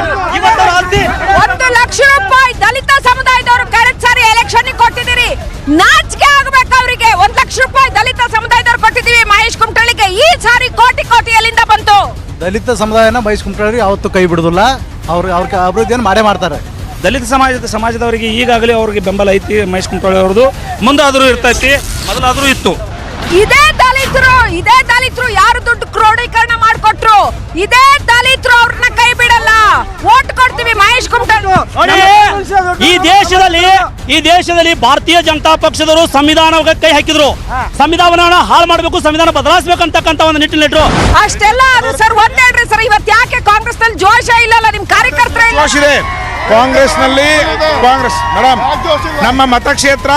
ಒಂದು ಲಕ್ಷ ರೂಪಾಯಿ ದಲಿತ ಸಮುದಾಯದವರು ಕಳೆದ ಸಾರಿ ಎಲೆಕ್ಷನ್ ಕೊಟ್ಟಿದ್ದೀರಿ. ನಾಚಿಕೆ ಆಗ್ಬೇಕು ಅವರಿಗೆ. ಒಂದ್ ಲಕ್ಷ ರೂಪಾಯಿ ದಲಿತ ಸಮುದಾಯದವ್ರು ಕೊಟ್ಟಿದ್ದೀವಿ ಮಹೇಶ್ ಕುಮಟಳ್ಳಿಗೆ ಈ ಸಾರಿ ಕೋಟಿ ಕೋಟಿ ಎಲ್ಲಿಂದ ಬಂತು. ದಲಿತ ಸಮುದಾಯನ ಮಹೇಶ್ ಕುಮಟಳ್ಳಿ ಅವತ್ತು ಕೈ ಬಿಡುದಿಲ್ಲ. ಅವ್ರ ಅವ್ರ ಅಭಿವೃದ್ಧಿಯನ್ನು ಮಾಡೇ ಮಾಡ್ತಾರೆ. ದಲಿತ ಸಮಾಜದ ಸಮಾಜದವರಿಗೆ ಈಗಾಗಲೇ ಅವ್ರಿಗೆ ಬೆಂಬಲ ಐತಿ ಮಹೇಶ್ ಕುಮಟಳ್ಳಿ ಅವ್ರದ್ದು. ಮುಂದಾದರೂ ಇರ್ತೈತಿ ಮೊದಲಾದರೂ ಇತ್ತು. ಇದೇ ದಲಿತರು ಇದೇ ದಲಿತರು ಯಾರು ದುಡ್ಡು ಕ್ರೋಢೀಕರಣ ಮಾಡ್ಕೊಟ್ರು? ಇದೇ ದಲಿತರು ಅವ್ರನ್ನ ಕೈ ಬಿಡಲ್ಲ. ಓಟ್ ಕೊಡ್ತೀವಿ ಮಹೇಶ್ ಕುಮಟಳ್ಳಿ ಈ ದೇಶದಲ್ಲಿ ಈ ದೇಶದಲ್ಲಿ ಭಾರತೀಯ ಜನತಾ ಪಕ್ಷದವರು ಸಂವಿಧಾನ ಕೈ ಹಾಕಿದ್ರು. ಸಂವಿಧಾನ ಹಾಳು ಮಾಡಬೇಕು ಸಂವಿಧಾನ ಬದಲಾಯಿಸಬೇಕಂತಕ್ಕಂಥ ಒಂದು ನಿಟ್ಟಿನಲ್ಲಿಟ್ರು. ಅಷ್ಟೆಲ್ಲ ಅದು ಸರ್ ಒಂದೇ ಸರ್ ಇವತ್ತು ಯಾಕೆ ಕಾಂಗ್ರೆಸ್ನಲ್ಲಿ ಜೋಶ ಇಲ್ಲಲ್ಲ ನಿಮ್ ಕಾರ್ಯಕರ್ತರ ಇಲ್ಲ? ಇದೆ. ಕಾಂಗ್ರೆಸ್ನಲ್ಲಿ ಕಾಂಗ್ರೆಸ್, ಮೇಡಮ್, ನಮ್ಮ ಮತಕ್ಷೇತ್ರ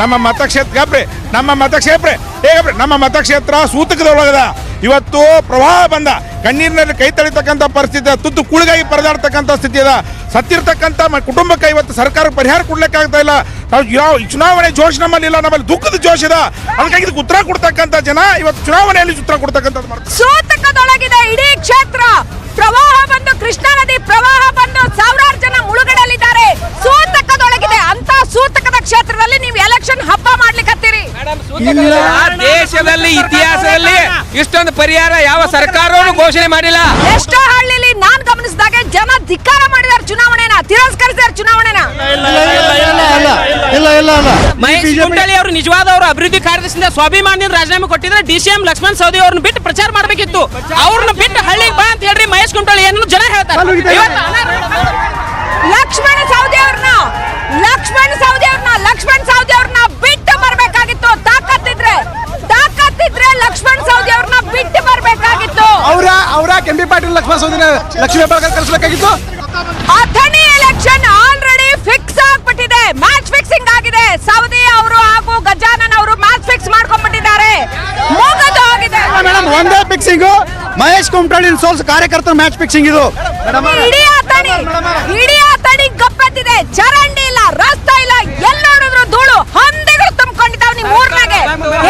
ನಮ್ಮ ಮತಕ್ಷೇತ್ರ, ಗಬ್ರಿ, ನಮ್ಮ ಮತಕ್ಷೇತ್ರ, ಏ ಗಬ್ರಿ, ನಮ್ಮ ಮತಕ್ಷೇತ್ರ ಸೂತಕದೊಳಗದ. ಇವತ್ತು ಪ್ರವಾಹ ಬಂದ. ಕಣ್ಣೀರಿನಲ್ಲಿ ಕೈ ತಳಿತಕ್ಕಂಥ ಪರಿಸ್ಥಿತಿ ತುತ್ತು ಕುಳಿಗಾಗಿ ಪರದಾಡ್ತಕ್ಕಂಥ ಸ್ಥಿತಿ ಅದ. ಸತ್ತಿರ್ತಕ್ಕಂಥ ಕುಟುಂಬಕ್ಕೆ ಇವತ್ತು ಸರ್ಕಾರ ಪರಿಹಾರ ಕೊಡ್ಲಿಕ್ಕಾಗ್ತಾ ಇಲ್ಲ. ನಾವು ಯಾವ ಚುನಾವಣೆ ಜೋಶ್ ನಮ್ಮಲ್ಲಿ ಇಲ್ಲ. ನಮ್ಮಲ್ಲಿ ದುಃಖದ ಜೋಶ್ ಇದೆ. ಅದಕ್ಕಾಗಿ ಇದಕ್ಕೆ ಉತ್ತರ ಕೊಡ್ತಕ್ಕಂಥ ಜನ ಇವತ್ತು ಚುನಾವಣೆಯಲ್ಲಿ ಉತ್ತರ ಕೊಡ್ತಕ್ಕಂಥದ್ದು ಇಡೀ ಕ್ಷೇತ್ರ. ಪ್ರವಾಹ ಬಂದು ಕೃಷ್ಣಾ ನದಿ ಪ್ರವಾಹ ಬಂದು ಸಾವಿರಾರು ಜನ ಮುಳುಗಡಲಿದ್ದಾರೆ ಸೂತಕದೊಳಗಿದೆ. ಅಂತ ಸೂತಕದ ಕ್ಷೇತ್ರದಲ್ಲಿ ನೀವು ಎಲೆಕ್ಷನ್ ಹಬ್ಬ ಮಾಡ್ಲಿಕ್ಕತ್ತೀರಿ ಆ ದೇಶದಲ್ಲಿ ಇತಿಹಾಸದಲ್ಲಿ ಇಷ್ಟೊಂದು ಪರಿಹಾರ ಯಾವ ಸರ್ಕಾರವನ್ನು ಘೋಷಣೆ ಮಾಡಿಲ್ಲ. ಎಷ್ಟೋ ಹಳ್ಳಿಲಿ ನಾನ್ ಗಮನಿಸಿದಾಗ ಜನ ಧಿಕ್ಕಾರ ಮಾಡಿದಾರೆ ಇಲ್ಲ ಮಹೇಶ್ ಕುಮಟಳ್ಳಿ ಅವರು ನಿಜವಾದ ಅವರು ಅಭಿವೃದ್ಧಿ ಕಾರ್ಯದರ್ಶಿಯಿಂದ ಸ್ವಾಭಿಮಾನ್ಯ ರಾಜೀನಾಮೆ ಕೊಟ್ಟಿದ್ರೆ D C M Laxman Savadi ಅವ್ರನ್ನ ಬಿಟ್ಟು ಪ್ರಚಾರ ಮಾಡಬೇಕಿತ್ತು. ಅವ್ರನ್ನ ಬಿಟ್ಟು ಹಳ್ಳಿಗೆ ಬಾ ಅಂತ ಹೇಳ್ರಿ ಮಹೇಶ್ ಕುಮಟಳ್ಳಿ ಏನು ಜನ ಹೇಳ್ತಾರೆ. ಲಕ್ಷ್ಮಣ ಸವದಿ ಅವ್ರನ್ನ ಲಕ್ಷ್ಮಣ ಸವದಿ ಅವ್ರನ್ನ ಲಕ್ಷ್ಮಣ ಸವದಿ ಅವ್ರನ್ನ ಬಿಟ್ಟು ಬರಬೇಕಾಗಿತ್ತು. ತಾಕತ್ತಿದ್ರೆ ತಾಕತ್ತಿದ್ರೆ ಲಕ್ಷ್ಮಣ ಸವದಿ ಅವ್ರನ್ನ ಬಿಟ್ಟು ಬರಬೇಕಾಗಿತ್ತು. ಅವರ ಅವರ ಕೆಂಪಿ ಪಾಟೀಲ್ ಲಕ್ಷ್ಮಣ ಸೌದಿನ ಲಕ್ಷ್ಮೀ ಬಳಗ ಕಳಿಸ್ಬೇಕಾಗಿತ್ತು ಅಥಣಿ ಎಲೆಕ್ಷನ್ ಆಲ್ರೆಡಿ ಫಿಕ್ಸ್ ಆಗ್ಬಿಟ್ಟಿದೆ ಮ್ಯಾಚ್ ಫಿಕ್ಸಿಂಗ್ ಆಗಿದೆ ಸೌದಿ ಅವರು ಹಾಗೂ ಗಜಾನನ್ ಅವರು ಮ್ಯಾಚ್ ಫಿಕ್ಸ್ ಮಾಡ್ಕೊಂಡ್ಬಿಟ್ಟಿದ್ದಾರೆ ಮುಗಿದು ಹೋಗಿದೆ ಮೇಡಮ್ ಒಂದೇ ಫಿಕ್ಸಿಂಗ್ ಮಹೇಶ್ ಕುಮಟಳ್ಳಿ ಸೋಲ್ಸ್ ಕಾರ್ಯಕರ್ತರ ಮ್ಯಾಚ್ ಫಿಕ್ಸಿಂಗ್ ಇದು. ಇಡೀ ಅಥಣಿ ಇಡೀ ಅಥಣಿ ಗಪ್ಪತ್ತಿದೆ. ಚರಂಡಿ ಇಲ್ಲ ರಸ್ತೆ ಇಲ್ಲ ಎಲ್ಲ ನೋಡಿದ್ರು ಧೂಳು. ಹಂದಿಗಳು ತುಂಬಿಕೊಂಡಿದ್ದಾವೆ ನಿಮ್ ಊರ್ನಾಗೆ.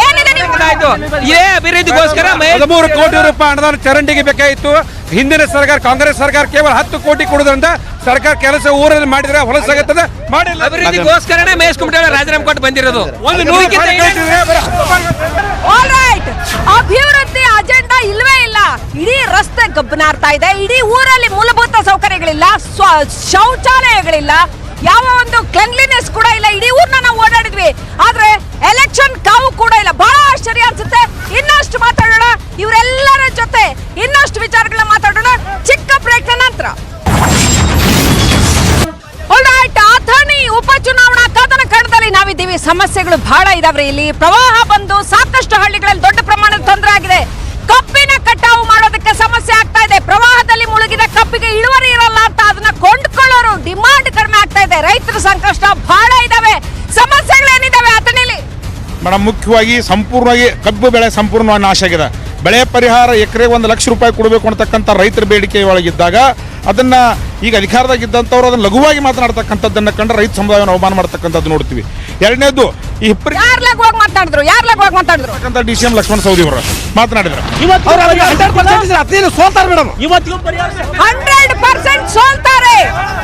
ಏನಿದೆ ನಿಮ್ ಆಯ್ತು ಇದೇ ಅಭಿವೃದ್ಧಿಗೋಸ್ಕರ ಹದಿಮೂರು ಕೋಟಿ ರೂಪಾಯಿ ಅನುದಾನ ಚರಂಡಿಗೆ ಬೇಕಾಗಿತ್ತು ಹಿಂದಿನ ಸರ್ಕಾರ ಕಾಂಗ್ರೆಸ್ ಸರ್ಕಾರ ಕೇವಲ ಹತ್ತು ಕೋಟಿ ಕೊಡುವುದರಿಂದ ಸರ್ಕಾರ ಕೆಲಸ ಊರಲ್ಲಿ ಮಾಡಿದ್ರೆ ಹೊಲಸಾಗುತ್ತದೆ ಮಾಡಿಲ್ಲ. ಅಭಿವೃದ್ಧಿಗೋಸ್ಕರನೇ ಮಹೇಶ್ ಕುಮಟಳ್ಳಿ ರಾಜೀನಾಮೆ ಕೊಟ್ಟು ಬಂದಿರೋದು. ಒಂದು ನೂರಕ್ಕಿಂತ ರೈಟ್ ಅಭಿವೃದ್ಧಿ ಅಜೆಂಡಾ ಇಲ್ವೇ ಇಲ್ಲ. ಇಡೀ ರಸ್ತೆ ಗಬ್ಬನಾರ್ತಾ ಇದೆ. ಇಡೀ ಊರಲ್ಲಿ ಮೂಲಭೂತ ಸೌಕರ್ಯಗಳಿಲ್ಲ. ಶೌಚಾಲಯಗಳಿಲ್ಲ. ಯಾವ ಒಂದು ಕ್ಲೆನ್ಲಿನೆಸ್ ಕೂಡ ಇಲ್ಲ. ಇಡೀ ಊರ್ನ ನಾವು ಓಡಾಡಿದ್ವಿ. ಆದ್ರೆ ಎಲೆಕ್ಷನ್ ಕಾವು ಕೂಡ ಇಲ್ಲ. ಬಹಳ ಆಶ್ಚರ್ಯ ಅನ್ಸುತ್ತೆ. ಇನ್ನಷ್ಟು ಮಾತಾಡೋಣ. ಇವರೆಲ್ಲರ ಜೊತೆ ಇನ್ನಷ್ಟು ವಿಚಾರಗಳನ್ನ ಮಾತಾಡೋಣ. ಚಿಕ್ಕ ಬ್ರೇಕ್ ನಂತರ. ಉಪಚುನಾವಣಾ ಕದನ ಕಣದಲ್ಲಿ ನಾವಿದ್ದೀವಿ. ಸಮಸ್ಯೆಗಳು ಬಹಳ ಇದಾವ್ರಿ ಇಲ್ಲಿ. ಪ್ರವಾಹ ಬಂದು ಸಾಕಷ್ಟು ಹಳ್ಳಿಗಳಲ್ಲಿ ಪ್ರಮಾಣದ ತೊಂದರೆ ಆಗಿದೆ. ಕಬ್ಬಿನ ಕಟಾವು ಮಾಡೋದಕ್ಕೆ ಸಮಸ್ಯೆ ಆಗ್ತಾ ಇದೆ. ಪ್ರವಾಹದಲ್ಲಿ ಮುಳುಗಿದ ಕಬ್ಬಿಗೆ ಇಳುವರಿ ಇರಲ್ಲ ಅಂತ ಅದನ್ನ ಕೊಂಡ್ಕೊಳ್ಳೋರು ಡಿಮಾಂಡ್ ಕಡಿಮೆ ಆಗ್ತಾ ಇದೆ. ರೈತರ ಸಂಕಷ್ಟ ಬಹಳ ಇದಾವೆ. ಸಮಸ್ಯೆಗಳೇನಿದಾವೆ ಅಥಣಿಲಿ ಮೇಡಮ್, ಮುಖ್ಯವಾಗಿ ಸಂಪೂರ್ಣವಾಗಿ ಕಬ್ಬು ಬೆಳೆ ಸಂಪೂರ್ಣವಾಗಿ ನಾಶ ಆಗಿದೆ. ಬೆಳೆ ಪರಿಹಾರ ಎಕರೆ ಒಂದು ಲಕ್ಷ ರೂಪಾಯಿ ಕೊಡಬೇಕು ಅಂತಕ್ಕಂಥ ರೈತರ ಬೇಡಿಕೆ ಒಳಗಿದ್ದಾಗ ಅದನ್ನ ಈಗ ಅಧಿಕಾರದಾಗಿದ್ದಂಥವ್ರು ಅದನ್ನ ಲಘುವಾಗಿ ಮಾತನಾಡ್ತಕ್ಕಂಥದ್ದನ್ನು ಕಂಡು ರೈತ ಸಮುದಾಯವನ್ನು ಅವಮಾನ ಮಾಡ್ತಕ್ಕಂಥದ್ದು ನೋಡ್ತೀವಿ. ಎರಡನೇದು ಈ ಹಿಪ್ಪರಿ ಯಾರ್ ಲಘುವಾಗಿ ಮಾತಾಡಿದ್ರು? ಯಾರ್ ಲಘುವಾಗಿ ಮಾತಾಡಿದ್ರು? D C M Laxman Savadi ಅವರು ಮಾತನಾಡಿದ್ರು. ಸೋಲ್ತಾರೆ ಮೇಡಮ್? ಇವತ್ತಿಗೂ ಪರಿಹಾರ ಹಂಡ್ರೆಡ್ ಪರ್ಸೆಂಟ್ ಸೋಲ್ತಾರೆ.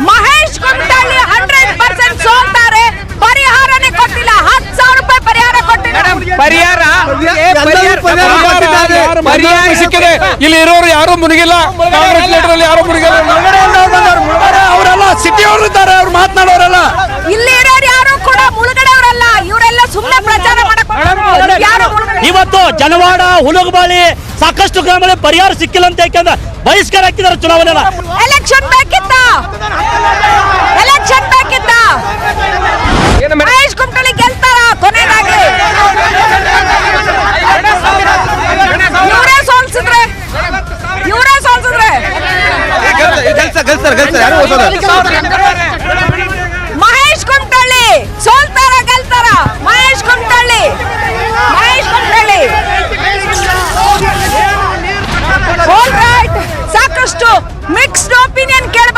ಮಹೇಶ್ ಕುಮಟಳ್ಳಿ ಹಂಡ್ರೆಡ್ ಸೋಲ್ತಾರೆ. ಪರಿಹಾರನೇ ಕೊಟ್ಟಿಲ್ಲ. ಹತ್ತು ಸಾವಿರ ರೂಪಾಯಿ ಪರಿಹಾರ ಕೊಟ್ಟಿಲ್ಲ. ಪರಿಹಾರ ಪರಿಹಾರ ಸಿಕ್ಕಿದೆ. ಇಲ್ಲಿ ಇರೋರು ಯಾರು ಮುನಿಗಿಲ್ಲ ಕಾಂಗ್ರೆಸ್ ಲೀಡರ್ ಯಾರು ಮುನಿಗಿಲ್ಲ ಅವರೆಲ್ಲ ಸಿಟಿಯವರು ಇದ್ದಾರೆ ಅವ್ರು ಮಾತನಾಡೋರೆಲ್ಲ. ಇಲ್ಲಿ ಇರೋರು ಯಾರು ಕೂಡ ಮುಳುಗಡೆ ಅವರಲ್ಲ ಇವರೆಲ್ಲ ಸುಮ್ಮನೆ ಪ್ರಚಾರ ಮಾಡಕ್. ಯಾರು ಇವತ್ತು ಜನವಾಡ ಹುಲಗಬಾಳಿ ಸಾಕಷ್ಟು ಗ್ರಾಮಗಳಲ್ಲಿ ಪರಿಹಾರ ಸಿಕ್ಕಿಲ್ಲ ಅಂತ ಯಾಕಂದ್ರೆ ಬಹಿಷ್ಕಾರ ಹಾಕಿದ್ದಾರೆ ಚುನಾವಣೆ ಎಲೆಕ್ಷನ್ ಬೇಕಿತ್ತ? ಎಲೆಕ್ಷನ್ ಬೇಕಿತ್ತ? ಮಹೇಶ್ ಕುಮಟಳ್ಳಿ ಗೆಲ್ತಾರ ಕೊನೆಯದಾಗಿ ಇವರೇ ಸೋಲ್ಸಿದ್ರೆ? ಇವರೇ ಸೋಲ್ಸಿದ್ರೆ? ಗೆಲ್ಸ ಗೆಲ್ಸ ಗೆಲ್ಸ ಯಾರು ಸಾಕಷ್ಟು ಮಿಕ್ಸ್ಡ್ ಒಪಿನಿಯನ್ ಕೇಳಿ